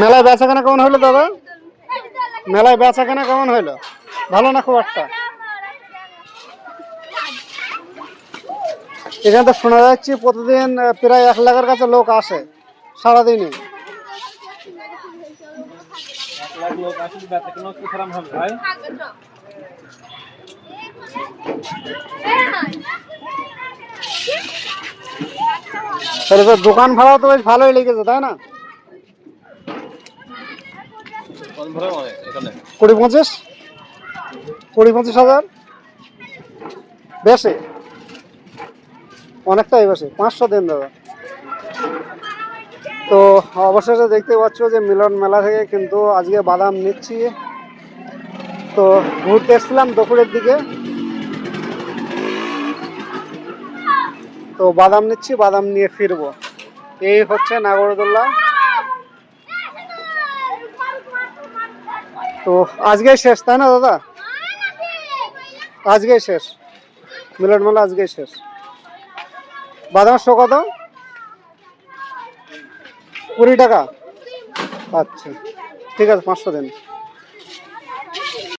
মেলায় বেচা কেনা কেমন হলো দাদা? মেলায় বেচা কেনা কেমন হলো ভালো না খুব একটা? এখানে তো শোনা যাচ্ছে প্রতিদিন প্রায় এক লাখের কাছে লোক আসে সারাদিনে আসলে বেচা কেনা একটু খারাপ হবে ভাই তাহলে তো দোকান ভাড়াও তো বেশ ভালোই লেগেছে তাই না? ভাড়া এখানে? কুড়ি পঁচিশ? কুড়ি পঁচিশ হাজার? বেশি? অনেকটাই বেশি পাঁচশো দিন দাদা। তো অবশেষে দেখতে পাচ্ছ যে মিলন মেলা থেকে কিন্তু আজকে বাদাম নিচ্ছি। তো ঘুরতে এসেছিলাম দুপুরের দিকে। তো বাদাম নিচ্ছি, বাদাম নিয়ে ফিরবো। এই হচ্ছে নাগরদোল্লা। তো আজকেই শেষ, তাই না দাদা? আজকেই শেষ। মিলন মেলা আজকেই শেষ। বাদামের শো কত? কুড়ি টাকা। আচ্ছা ঠিক আছে, পাঁচশো দিন।